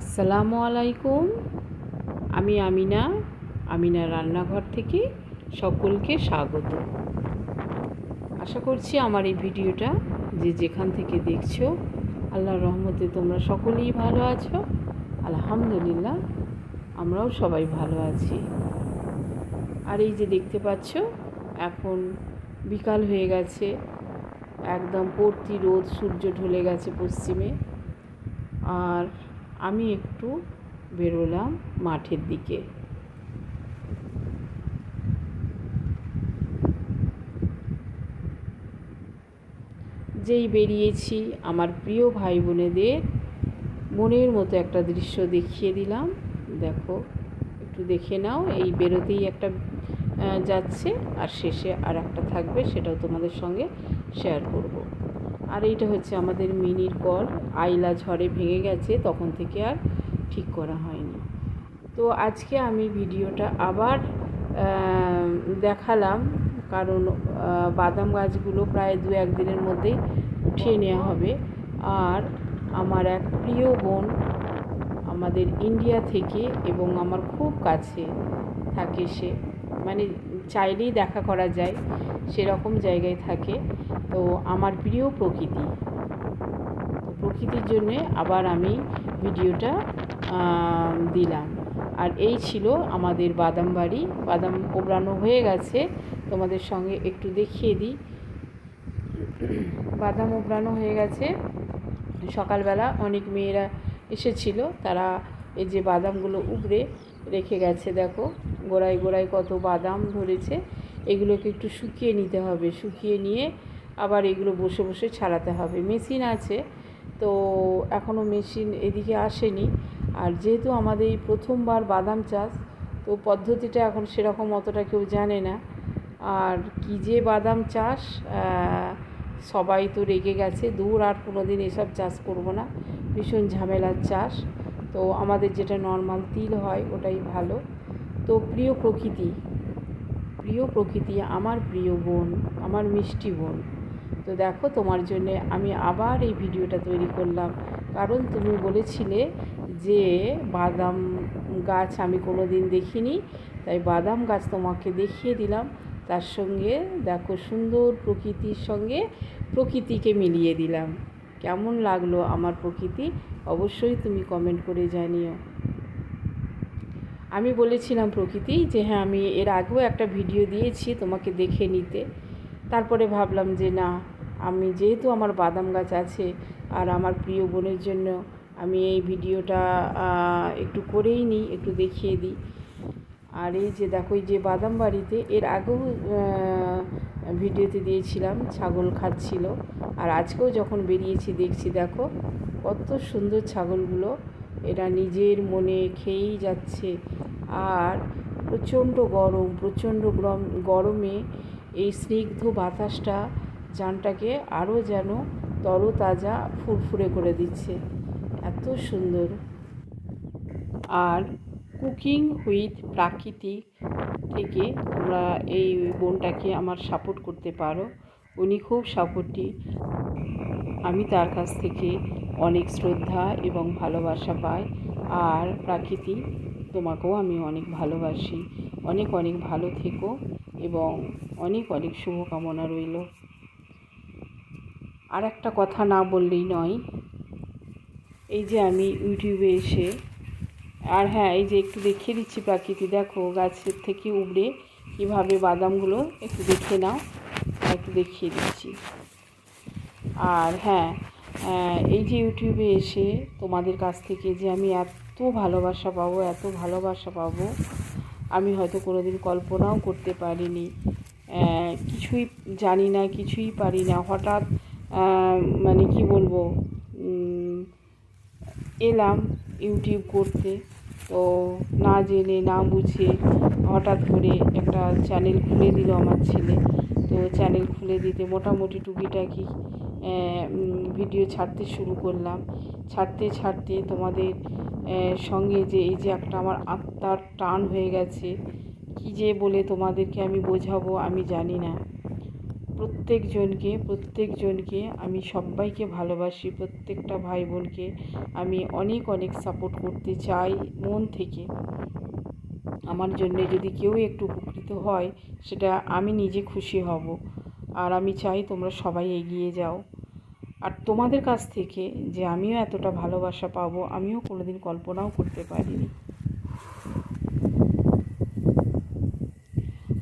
আসসালামু আলাইকুম। আমি আমিনা আমিনা রান্নাঘর থেকে সকলকে স্বাগত। আশা করছি আমার এই ভিডিওটা যে যেখান থেকে দেখছ, আল্লাহর রহমতে তোমরা সকলেই ভালো আছো। আলহামদুলিল্লাহ, আমরাও সবাই ভালো আছি। আর এই যে দেখতে পাচ্ছ, এখন বিকাল হয়ে গেছে। একদম পড়তি রোদ, সূর্য ঢলে গেছে পশ্চিমে। আর আমি একটু বেরোলাম মাঠের দিকে যেই বেরিয়েছি, আমার প্রিয় ভাই বোনেদের মনের মতো একটা দৃশ্য দেখিয়ে দিলাম দেখো, একটু দেখে নাও, এই বেরোতেই একটা যাচ্ছে, আর শেষে আর একটা থাকবে, সেটাও তোমাদের সঙ্গে শেয়ার করব। আর এইটা হচ্ছে আমাদের মিনির কল। আইলা ঝড়ে ভেঙে গেছে, তখন থেকে আর ঠিক করা হয়নি। তো আজকে আমি ভিডিওটা আবার দেখালাম। কারণ বাদাম গাছগুলো প্রায় দু একদিনের মধ্যেই উঠিয়ে নেওয়া হবে। আর আমার এক প্রিয় বোন আমাদের ইন্ডিয়া থেকে এবং আমার খুব কাছে থাকে সে। মানে চাইলেই দেখা করা যায়, সেরকম জায়গায় থাকে। তো আমার প্রিয় প্রকৃতি। প্রকৃতির জন্যে আবার আমি ভিডিওটা দিলাম। আর এই ছিল আমাদের বাদাম বাড়ি। বাদাম ওবরানো হয়ে গেছে। তোমাদের সঙ্গে একটু দেখিয়ে দিই। বাদাম ওবরানো হয়ে গেছে। সকালবেলা অনেক মেয়েরা এসেছিল। তারা এই যে বাদামগুলো উবড়ে রেখে গেছে, দেখো। গোড়ায় গোড়ায় কত বাদাম ধরেছে, এগুলোকে একটু শুকিয়ে নিতে হবে। শুকিয়ে নিয়ে আবার এগুলো বসে বসে ছাড়াতে হবে। মেশিন আছে, তো এখনও মেশিন এদিকে আসেনি। আর যেহেতু আমাদের এই প্রথমবার বাদাম চাষ, তো পদ্ধতিটা এখন সেরকম অতটা কেউ জানে না। আর কী যে বাদাম চাষ সবাই তো রেগে গেছে, দূর আর কোনো দিন এসব চাষ করব না। ভীষণ ঝামেলার চাষ। তো আমাদের যেটা নর্মাল তিল হয়, ওটাই ভালো। তো প্রিয় প্রকৃতি প্রিয় প্রকৃতি আমার প্রিয় বোন, আমার মিষ্টি বোন। তো দেখো তোমার জন্যে আমি আবার এই ভিডিওটা তৈরি করলাম। কারণ তুমি বলেছিলে যে বাদাম গাছ আমি কোনো দিন দেখিনি, তাই বাদাম গাছ তোমাকে দেখিয়ে দিলাম। তার সঙ্গে দেখো সুন্দর প্রকৃতির সঙ্গে প্রকৃতিকে মিলিয়ে দিলাম। কেমন লাগল আমার প্রকৃতি? অবশ্যই তুমি কমেন্ট করে জানিও। আমি বলেছিলাম প্রকৃতি যে হ্যাঁ আমি এর আগেও একটা ভিডিও দিয়েছি তোমাকে দেখে নিতে। তারপরে ভাবলাম যে, না, আমি যেহেতু আমার বাদাম গাছ আছে আর আমার প্রিয় বোনের জন্য আমি এই ভিডিওটা একটু করেই নিই, একটু দেখিয়ে দিই। আর এই যে, দেখো, এই যে বাদাম বাড়িতে, এর আগেও ভিডিওতে দিয়েছিলাম, ছাগল খাচ্ছিল। আর আজকেও যখন বেরিয়েছি, দেখছি, দেখো, কত সুন্দর ছাগলগুলো, এরা নিজের মনে খেয়েই যাচ্ছে। আর প্রচণ্ড গরম প্রচণ্ড গরম, গরমে এই স্নিগ্ধ বাতাসটা জানটাকে আরও যেন তরতাজা ফুরফুরে করে দিচ্ছে। এত সুন্দর। আর কুকিং হুইথ প্রাকৃতিক থেকে তোমরা এই বোনটাকে আমার সাপোর্ট করতে পারো। উনি খুব সাপোর্টিভ। আমি তার কাছ থেকে অনেক শ্রদ্ধা এবং ভালোবাসা পাই। আর প্রাকৃতি তোমাকেও আমি অনেক ভালোবাসি। অনেক অনেক ভালো থেকো এবং অনেক অনেক শুভকামনা রইল। আর একটা কথা না বললেই নয়, এই যে আমি ইউটিউবে এসে, আর হ্যাঁ এই যে একটু দেখিয়ে দিচ্ছি প্রাকৃতি। দেখো, গাছের থেকে উবড়ে কীভাবে বাদামগুলো একটু দেখে নাও একটু দেখিয়ে দিচ্ছি। আর হ্যাঁ এই যে ইউটিউবে এসে তোমাদের কাছ থেকে যে আমি এত ভালোবাসা পাবো, এত ভালোবাসা পাবো, আমি হয়তো কোনোদিন কল্পনাও করতে পারিনি। কিছুই জানি না, কিছুই পারি না। হঠাৎ মানে কি বলব এলাম ইউটিউব করতে। তো না জেনে, না বুঝে হঠাৎ করে একটা চ্যানেল খুলে দিল আমার ছেলে। তো চ্যানেল খুলে দিতে মোটামুটি টুকিটাকি ভিডিও ছাড়তে শুরু করলাম। ছাড়তে ছাড়তে তোমাদের সঙ্গে যে এই যে একটা আমার আত্মার টান হয়ে গেছে, কী যে বলে তোমাদেরকে আমি বোঝাবো আমি জানি না। প্রত্যেকজনকে প্রত্যেকজনকে আমি সবাইকে ভালোবাসি, প্রত্যেকটা ভাই বোনকে আমি অনেক অনেক সাপোর্ট করতে চাই মন থেকে। আমার জন্য যদি কেউ একটু উপকৃত হয়, সেটা আমি নিজে খুশি হব। আর আমি চাই তোমরা সবাই এগিয়ে যাও। আর তোমাদের কাছ থেকে যে আমিও এতটা ভালোবাসা পাবো, আমিও কোনোদিন কল্পনাও করতে পারিনি।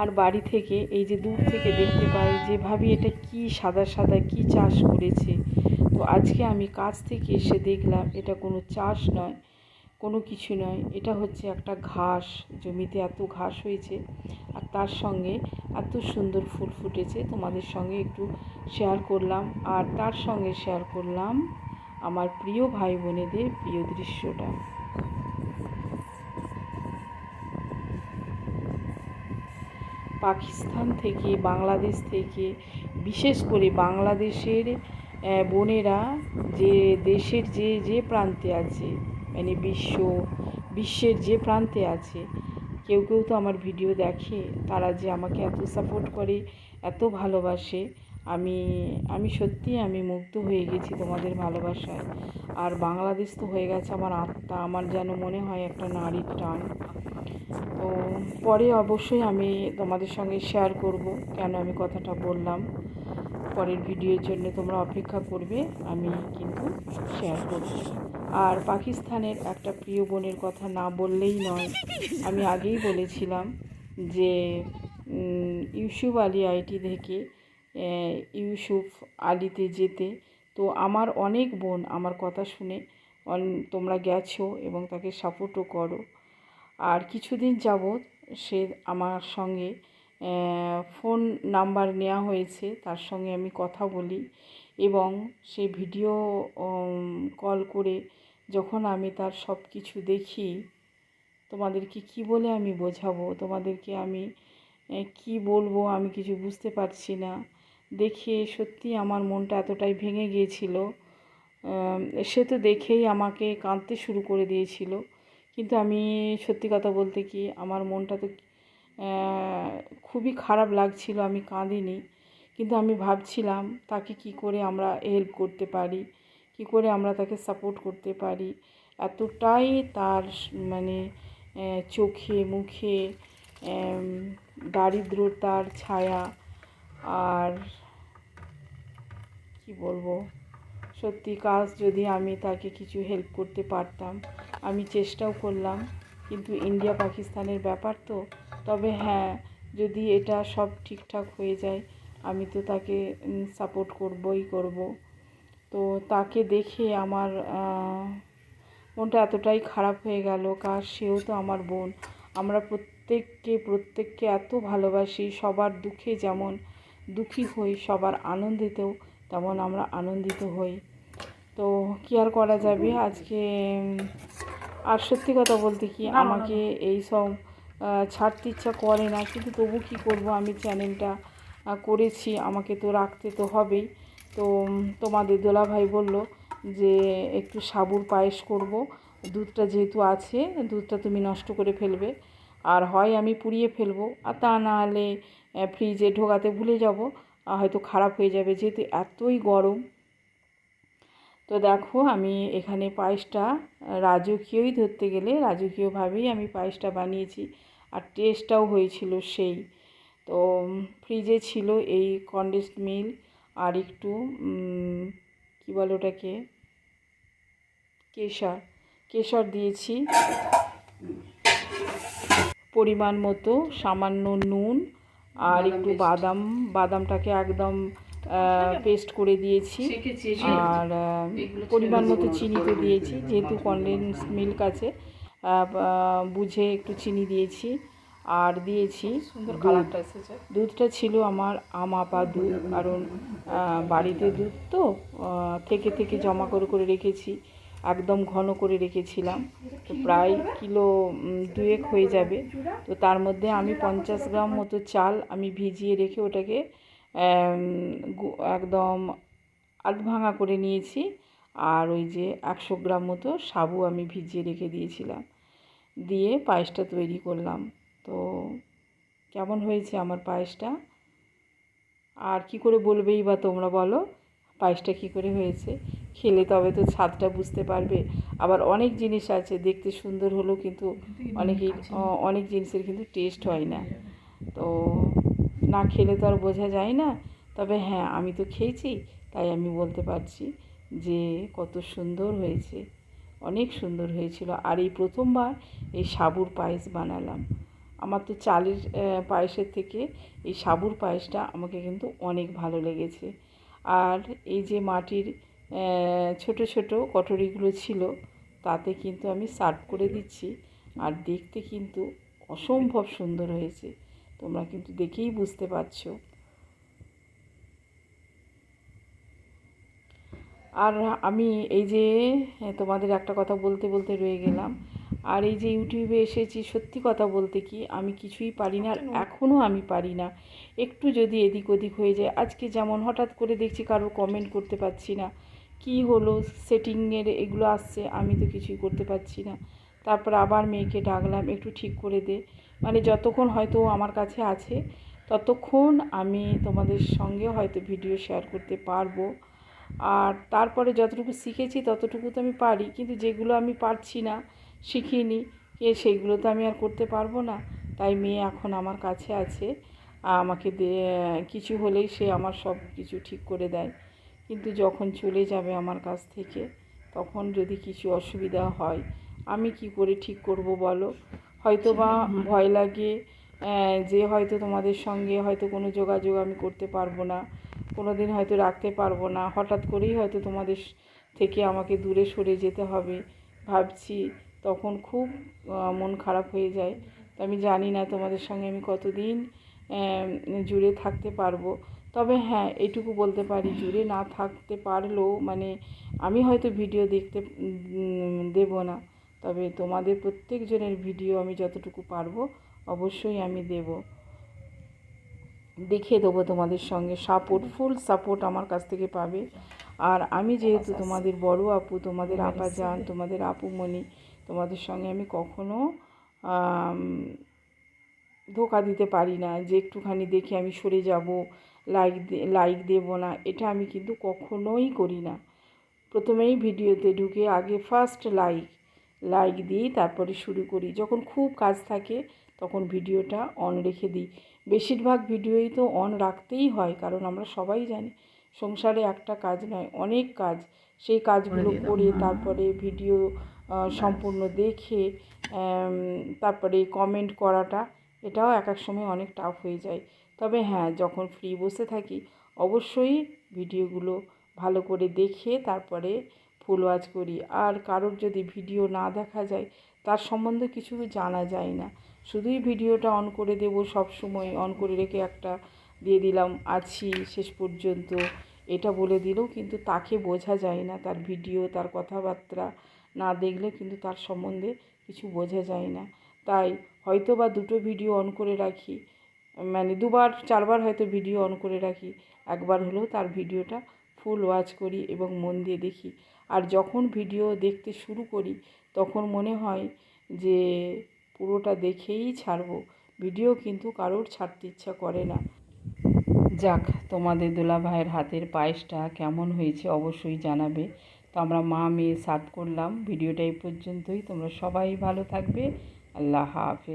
আর বাড়ি থেকে, এই যে দূর থেকে দেখতে পাই যে ভাবি এটা কি সাদা সাদা, কি চাষ করেছে। তো আজকে আমি কাছ থেকে এসে দেখলাম, এটা কোনো চাষ নয় কোনো কিছু নয়। এটা হচ্ছে একটা ঘাস, জমিতে এত ঘাস হয়েছে আর তার সঙ্গে এত সুন্দর ফুল ফুটেছে। তোমাদের সঙ্গে একটু শেয়ার করলাম আর তার সঙ্গে শেয়ার করলাম আমার প্রিয় ভাই বোনেদের প্রিয় দৃশ্যটা। পাকিস্তান থেকে, বাংলাদেশ থেকে, বিশেষ করে বাংলাদেশের বোনেরা যে দেশের যে যে প্রান্তে আছে মানে বিশ্ব, বিশ্বের যে প্রান্তে আছে, কেউ কেউ তো আমার ভিডিও দেখে, তারা যে আমাকে এত সাপোর্ট করে, এত ভালোবাসে, আমি আমি সত্যি আমি মুগ্ধ হয়ে গেছি তোমাদের ভালোবাসায়। আর বাংলাদেশ তো হয়ে গেছে আমার আত্মা, আমার যেন মনে হয় একটা নারীর টান। তো পরে অবশ্যই আমি তোমাদের সঙ্গে শেয়ার করব কেন আমি কথাটা বললাম। পরের ভিডিওর জন্য তোমরা অপেক্ষা করবে, আমি কিন্তু শেয়ার করব। আর পাকিস্তানের একটা প্রিয় বোনের কথা না বললেই নয়। আমি আগেই বলেছিলাম যে ইউসুফ আলী আইটি থেকে ইউসুফ আলিতে যেতে। তো আমার অনেক বোন আমার কথা শুনে তোমরা গেছো এবং তাকে সাপোর্টও করো। আর কিছুদিন যাবৎ সে আমার সঙ্গে ফোন নাম্বার নেওয়া হয়েছে, তার সঙ্গে আমি কথা বলি এবং সে ভিডিও কল করে যখন আমি তার সব কিছু দেখি, তোমাদেরকে কি বলে আমি বোঝাবো? তোমাদেরকে আমি কি বলব আমি কিছু বুঝতে পারছি না। দেখে সত্যি আমার মনটা এতটাই ভেঙে গিয়েছিল। সে তো দেখেই আমাকে কাঁদতে শুরু করে দিয়েছিল। কিন্তু আমি সত্যি কথা বলতে কি, আমার মনটা তো খুবই খারাপ লাগছিল, আমি কাঁদিনি। কিন্তু আমি ভাবছিলাম, তাকে কি করে আমরা হেল্প করতে পারি? কি করে আমরা তাকে সাপোর্ট করতে পারি? এতটাই তার মানে চোখে, মুখে দারিদ্রতার ছায়া আর কি বলব? সত্যি কাজ যদি আমি তাকে কিছু হেল্প করতে পারতাম, আমি চেষ্টাও করলাম। কিন্তু ইন্ডিয়া পাকিস্তানের ব্যাপার তো। তবে হ্যাঁ যদি এটা সব ঠিকঠাক হয়ে যায়, আমি তো তাকে সাপোর্ট করবই করব। তো তাকে দেখে আমার মনটা এতটাই খারাপ হয়ে গেল কার সেও তো আমার বোন। আমরা প্রত্যেককে প্রত্যেককে এত ভালোবাসি সবার দুঃখে যেমন দুঃখী হই সবার আনন্দেতেও তেমন আমরা আনন্দিত হই। তো কি আর করা যাবে? আজকে আর সত্যি কথা বলতে কি আমাকে এই সব ছাড়তে ইচ্ছা করে না কিন্তু তবু কী করব? আমি চ্যানেলটা করেছি আমাকে তো রাখতে তো হবেই। তো তোমাদের দোলাভাই বলল যে একটু সাবুর পায়েস করব। দুধটা যেহেতু আছে, দুধটা তুমি নষ্ট করে ফেলবে। আর হয় আমি পুড়িয়ে ফেলব, আর তা না হলে ফ্রিজে ঢোকাতে ভুলে যাব হয়তো খারাপ হয়ে যাবে যেহেতু এতই গরম। তো দেখো আমি এখানে পায়েসটা রাজকীয়ই ধরতে গেলে, রাজকীয়ভাবেই আমি পায়েসটা বানিয়েছি, আর টেস্টটাও হয়েছিল সেই। তো ফ্রিজে ছিল এই কন্ডেন্সড মিল্ক আর একটু কী বলে ওটাকে? কেশর কেশর দিয়েছি। পরিমাণ মতো সামান্য নুন আর একটু বাদাম বাদামটাকে একদম পেস্ট করে দিয়েছি। আর পরিমাণ মতো চিনি তো দিয়েছি যেহেতু কনডেন্স মিল্ক আছে। বুঝে একটু চিনি দিয়েছি। আর দিয়েছি সুন্দর কালারটা এসেছে। দুধটা ছিল আমার আমাপা দুধ। কারণ বাড়িতে দুধ তো থেকে থেকে জমা করে করে রেখেছি একদম ঘন করে রেখেছিলাম। তো প্রায় কিলো দুয়েক হয়ে যাবে। তো তার মধ্যে আমি পঞ্চাশ গ্রাম মতো চাল আমি ভিজিয়ে রেখে ওটাকে একদম আধ ভাঙা করে নিয়েছি। আর ওই যে একশো গ্রাম মতো সাবু আমি ভিজিয়ে রেখে দিয়েছিলাম। দিয়ে পায়েসটা তৈরি করলাম। তো কেমন হয়েছে আমার পায়েসটা? আর কি করে বলবেই বা তোমরা বলো? পায়েসটা কী করে হয়েছে? খেলে তবে তো স্বাদটা বুঝতে পারবে। আবার অনেক জিনিস আছে দেখতে সুন্দর হলেও কিন্তু অনেকেই অনেক জিনিসের কিন্তু টেস্ট হয় না। তো না খেলে তো আর বোঝা যায় না। তবে হ্যাঁ আমি তো খেয়েছি তাই আমি বলতে পারছি যে কত সুন্দর হয়েছে। অনেক সুন্দর হয়েছিল। আর এই প্রথমবার এই সাবুর পায়েস বানালাম। আমার তো চালের পায়েসের থেকে এই সাবুর পায়েসটা আমাকে কিন্তু অনেক ভালো লেগেছে। আর এই যে মাটির ছোট ছোট কটরিগুলো ছিল, তাতে কিন্তু আমি সার্ভ করে দিচ্ছি। আর দেখতে কিন্তু অসম্ভব সুন্দর হয়েছে। তোমরা কিন্তু দেখেই বুঝতে পারছ। আর আমি এই যে তোমাদের একটা কথা বলতে বলতে রয়ে গেলাম। আর এই যে ইউটিউবে এসেছি সত্যি কথা বলতে কি আমি কিছুই পারি না আর এখনও আমি পারি না। একটু যদি এদিক ওদিক হয়ে যায় আজকে যেমন হঠাৎ করে দেখছি কারোর কমেন্ট করতে পারছি না কি হলো সেটিংয়ের এগুলো আসছে আমি তো কিছুই করতে পারছি না। তারপর আবার মেয়েকে ডাকলাম একটু ঠিক করে দে। মানে যতক্ষণ হয়তো আমার কাছে আছে ততক্ষণ আমি তোমাদের সঙ্গে হয়তো ভিডিও শেয়ার করতে পারব। আর তারপরে যতটুকু শিখেছি ততটুকু তো আমি পারি কিন্তু যেগুলো আমি পারছি না শিখিনি এ সেইগুলো তো আমি আর করতে পারব না। তাই মেয়ে এখন আমার কাছে আছে। আমাকে কিছু হলেই সে আমার সব কিছু ঠিক করে দেয়। কিন্তু যখন চলে যাবে আমার কাছ থেকে তখন যদি কিছু অসুবিধা হয় আমি কি করে ঠিক করব বলো? হয়তো বা ভয় লাগে যে হয়তো তোমাদের সঙ্গে হয়তো কোনো যোগাযোগ আমি করতে পারব না কোনো দিন হয়তো রাখতে পারব না। হঠাৎ করেই হয়তো তোমাদের থেকে আমাকে দূরে সরে যেতে হবে। ভাবছি তখন খুব মন খারাপ হয়ে যায়। তো আমি জানি না তোমাদের সঙ্গে আমি কতদিন জুড়ে থাকতে পারব। তবে হ্যাঁ এটুকু বলতে পারি জুড়ে না থাকতে পারলেও মানে আমি হয়তো ভিডিও দেখতে দেব না। তবে তোমাদের প্রত্যেকজনের ভিডিও আমি যতটুকু পারব অবশ্যই আমি দেব। দেখে দেবো তোমাদের সঙ্গে। সাপোর্ট ফুল সাপোর্ট আমার কাছ থেকে পাবে। আর আমি যেহেতু তোমাদের বড় আপু তোমাদের আপা যান তোমাদের আপুমণি তোমাদের সঙ্গে আমি কখনো ধোকা দিতে পারি না যে একটুখানি দেখে আমি সরে যাব লাইক লাইক দেব না এটা আমি কিন্তু কখনোই করি না। প্রথমেই ভিডিওতে ঢুকে আগে ফার্স্ট লাইক লাইক দিই তারপরে শুরু করি। যখন খুব কাজ থাকে তখন ভিডিওটা অন রেখে দিই। বেশিরভাগ ভিডিওই তো অন রাখতেই হয় কারণ আমরা সবাই জানি সংসারে একটা কাজ নয় অনেক কাজ। সেই কাজগুলো করে তারপরে ভিডিও সম্পূর্ণ দেখে তারপরে কমেন্ট করাটা এটাও এক এক সময় অনেক টাফ হয়ে যায়। তবে হ্যাঁ যখন ফ্রি বসে থাকি অবশ্যই ভিডিওগুলো ভালো করে দেখে তারপরে ফুল ওয়াচ করি। আর কারোর যদি ভিডিও না দেখা যায় তার সম্বন্ধে কিছু জানা যায় না। শুধুই ভিডিওটা অন করে দেব সব সময় অন করে রেখে একটা দিয়ে দিলাম আছি শেষ পর্যন্ত এটা বলে দিলেও কিন্তু তাকে বোঝা যায় না তার ভিডিও তার কথাবার্তা। না দেখলে কিন্তু তার সম্বন্ধে কিছু বোঝা যায় না। তাই হয়তো বা দুটো ভিডিও অন করে রাখি। মানে দুবার, চারবার হয়তো ভিডিও অন করে রাখি। একবার হলেও তার ভিডিওটা ফুল ওয়াচ করি এবং মন দিয়ে দেখি। আর যখন ভিডিও দেখতে শুরু করি, তখন মনে হয় যে পুরোটা দেখেই ছাড়বো। ভিডিও কিন্তু কারোর ছাড়তে ইচ্ছা করে না। যাক, তোমাদের দোলা ভাইয়ের হাতের পায়েসটা কেমন হয়েছে অবশ্যই জানাবে। তো আমরা মা, মেয়ে সার্ভ করলাম। ভিডিওটা এই পর্যন্তই। তোমরা সবাই ভালো থাকবে। আল্লাহ হাফেজ।